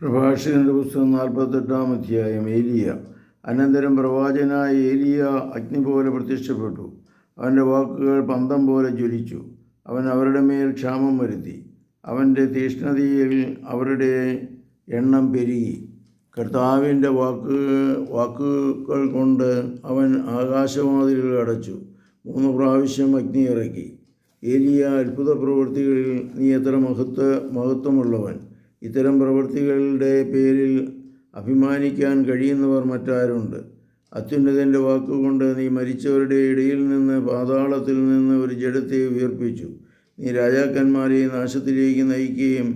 പ്രഭാഷകന്റെ പുസ്തകം നാൽപ്പത്തെട്ടാം അധ്യായം ഏലിയ. അനന്തരം പ്രവാചനായ ഏലിയ അഗ്നി പോലെ പ്രത്യക്ഷപ്പെട്ടു. അവന്റെ വാക്കുകൾ പന്തം പോലെ ജ്വലിച്ചു. അവൻ അവരുടെ മേൽ ക്ഷാമം വരുത്തി. അവന്റെ തീഷ്ണതയിൽ അവരുടെ എണ്ണം പെരുകി. കർത്താവിന്റെ വാക്ക് വാക്കുകൾ കൊണ്ട് അവൻ ആകാശവാതിലുകൾ അടച്ചു. മൂന്ന് പ്രാവശ്യം അഗ്നി ഇറക്കി. ഏലിയ അത്ഭുത പ്രവൃത്തികളിൽ നീ എത്ര മഹത്വ മഹത്വമുള്ളവൻ. ഇത്തരം പ്രവൃത്തികളുടെ പേരിൽ അഭിമാനിക്കാൻ കഴിയുന്നവർ മറ്റാരുണ്ട്? അത്യുന്നതന്റെ വാക്കുകൊണ്ട് നീ മരിച്ചവരുടെ ഇടയിൽ നിന്ന് പാതാളത്തിൽ നിന്ന് ഒരു ജഡത്തെ ഉയർപ്പിച്ചു. നീ രാജാക്കന്മാരെ നാശത്തിലേക്ക് നയിക്കുകയും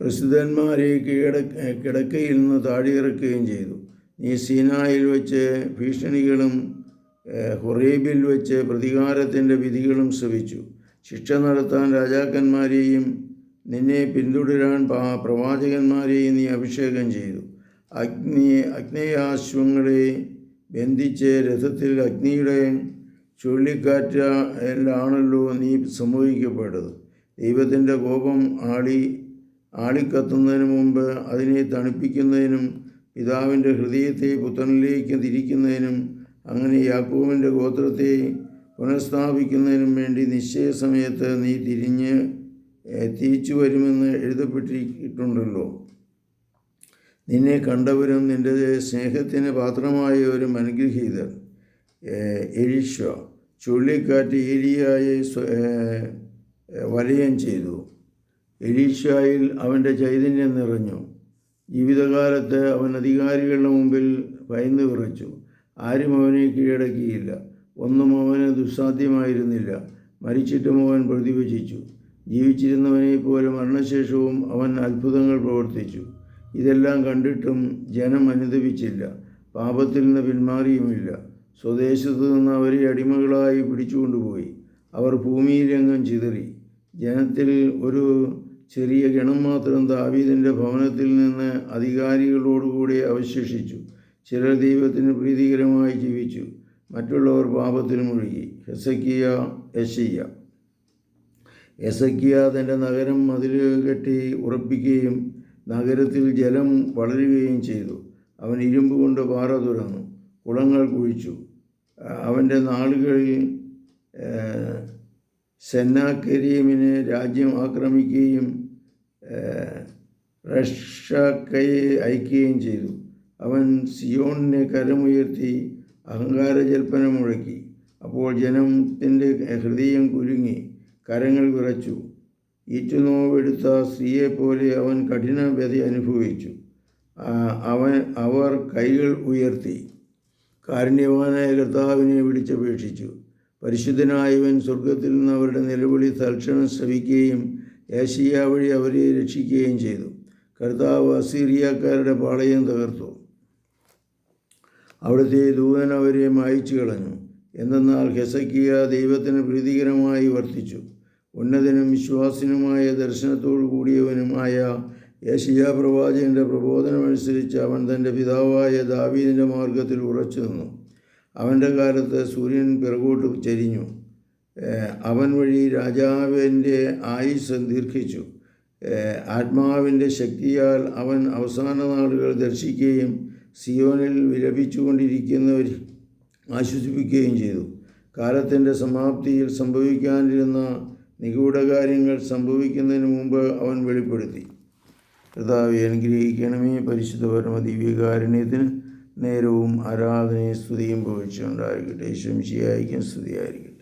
പ്രസിദ്ധന്മാരെ കീഴട കിടക്കയിൽ നിന്ന് താഴെയിറക്കുകയും ചെയ്തു. നീ സീനായിൽ വെച്ച് ഭീഷണികളും ഹുറേബിൽ വെച്ച് പ്രതികാരത്തിന്റെ വിധികളും ശ്രവിച്ചു. ശിക്ഷ നടത്താൻ രാജാക്കന്മാരെയും നിന്നെ പിന്തുടരാൻ പ്രവാചകന്മാരെയും നീ അഭിഷേകം ചെയ്തു. അഗ്നി അഗ്നേയാശ്വങ്ങളെ ബന്ധിച്ച് രഥത്തിൽ അഗ്നിയുടെ ചുഴലിക്കാറ്റിലാണല്ലോ നീ സംഭവിക്കപ്പെട്ടത്. ദൈവത്തിന്റെ കോപം ആളി ആളിക്കത്തുന്നതിന് മുമ്പ് അതിനെ തണുപ്പിക്കുന്നതിനും പിതാവിന്റെ ഹൃദയത്തെ പുത്രനിലേക്ക് തിരിക്കുന്നതിനും അങ്ങനെ യാക്കോവിന്റെ ഗോത്രത്തെ പുനഃസ്ഥാപിക്കുന്നതിനും വേണ്ടി നിശ്ചയ സമയത്ത് നീ തിരിഞ്ഞ് തിരിച്ചു വരുമെന്ന് എഴുതപ്പെട്ടിട്ടുണ്ടല്ലോ. നിന്നെ കണ്ടവരും നിന്റെ സ്നേഹത്തിന് പാത്രമായവരും അനുഗ്രഹീതർ ഏഹ്, എലീശ. ചുഴലിക്കാറ്റ് ഏലിയായി വലയം ചെയ്തു. എലീഷായിൽ അവന്റെ ചൈതന്യം നിറഞ്ഞു. ജീവിതകാലത്ത് അവൻ അധികാരികളുടെ മുമ്പിൽ ഭയന്നു വിറച്ചു. ആരും അവനെ കീഴടക്കിയില്ല. ഒന്നും അവന് ദുസ്സാധ്യമായിരുന്നില്ല. മരിച്ചിട്ടും അവൻ പ്രതിവചിച്ചു. ജീവിച്ചിരുന്നവനെ പോലെ മരണശേഷവും അവൻ അത്ഭുതങ്ങൾ പ്രവർത്തിച്ചു. ഇതെല്ലാം കണ്ടിട്ടും ജനം അനുദപിച്ചില്ല. പാപത്തിൽ നിന്ന് പിന്മാറിയുമില്ല. സ്വദേശത്തു നിന്ന് അവരെ അടിമകളായി പിടിച്ചുകൊണ്ടുപോയി. അവർ ഭൂമിയിലെങ്ങും ചിതറി. ജനത്തിൽ ഒരു ചെറിയ ഗണം മാത്രം ദാവീദിന്റെ ഭവനത്തിൽ നിന്ന് അധികാരികളോടുകൂടി അവശേഷിച്ചു. ചിലർ ദൈവത്തിന് പ്രീതികരമായി ജീവിച്ചു. മറ്റുള്ളവർ പാപത്തിൽ മുഴുകി ഹെസക്കിയ യശയ്യ. എസക്കിയ തന്റെ നഗരം മതിൽ കെട്ടി ഉറപ്പിക്കുകയും നഗരത്തിൽ ജലം വളരുകയും ചെയ്തു. അവൻ ഇരുമ്പ് കൊണ്ട് പാറ തുറന്നു. കുളങ്ങൾ കുഴിച്ചു. അവന്റെ നാളുകളിൽ സെന്നാക്കരീമിനെ രാജ്യം ആക്രമിക്കുകയും റഷക്കയെ അയക്കുകയും ചെയ്തു. അവൻ സിയോണിനെ കരമുയർത്തി അഹങ്കാരജൽപ്പന മുഴക്കി. അപ്പോൾ ജനത്തിന്റെ ഹൃദയം കുരുങ്ങി കരങ്ങൾ വിറച്ചു. ഈറ്റുനോവെടുത്ത സ്ത്രീയെപ്പോലെ അവൻ കഠിന വ്യതി അനുഭവിച്ചു അവൻ അവർ കൈകൾ ഉയർത്തി. കാരുണ്യവാനായ കർത്താവിനെ വിളിച്ചപേക്ഷിച്ചു. പരിശുദ്ധനായവൻ സ്വർഗത്തിൽ നിന്ന് അവരുടെ നിലവിളി തൽക്ഷണം ശ്രവിക്കുകയും ഏഷ്യ വഴി അവരെ രക്ഷിക്കുകയും ചെയ്തു. കർത്താവ് അസീറിയക്കാരുടെ പാളയം തകർത്തു. അവിടുത്തെ ദൂതൻ അവരെ മായിച്ചു കളഞ്ഞു. എന്തെന്നാൽ ഹെസക്കിയ ദൈവത്തിന് പ്രീതികരമായി വർത്തിച്ചു. ഉന്നതനും വിശ്വാസിനുമായ ദർശനത്തോടു കൂടിയവനുമായ യേശിയ പ്രവാചകന്റെ പ്രബോധനമനുസരിച്ച് അവൻ തന്റെ പിതാവായ ദാവീദിന്റെ മാർഗത്തിൽ ഉറച്ചു നിന്നു. അവന്റെ കാലത്ത് സൂര്യൻ പിറകോട്ട് ചരിഞ്ഞു. അവൻ വഴി രാജാവിന്റെ ആയുസ് ദീർഘിച്ചു. ആത്മാവിന്റെ ശക്തിയാൽ അവൻ അവസാന നാളുകൾ ദർശിക്കുകയും സിയോനിൽ വിലപിച്ചുകൊണ്ടിരിക്കുന്നവർ ആശ്വസിപ്പിക്കുകയും ചെയ്തു. കാലത്തിന്റെ സമാപ്തിയിൽ സംഭവിക്കാനിരുന്ന നിഗൂഢകാര്യങ്ങൾ സംഭവിക്കുന്നതിന് മുമ്പ് അവൻ വെളിപ്പെടുത്തി. കർത്താവെ അനുഗ്രഹിക്കണമേ പരിശുദ്ധ പരമ ദിവ്യകാരുണ്യത്തിന് നേരവും ആരാധനയും സ്തുതിയും ഭവിച്ചുണ്ടായിരിക്കട്ടെ ശംശിയായിരിക്കും സ്തുതിയായിരിക്കട്ടെ.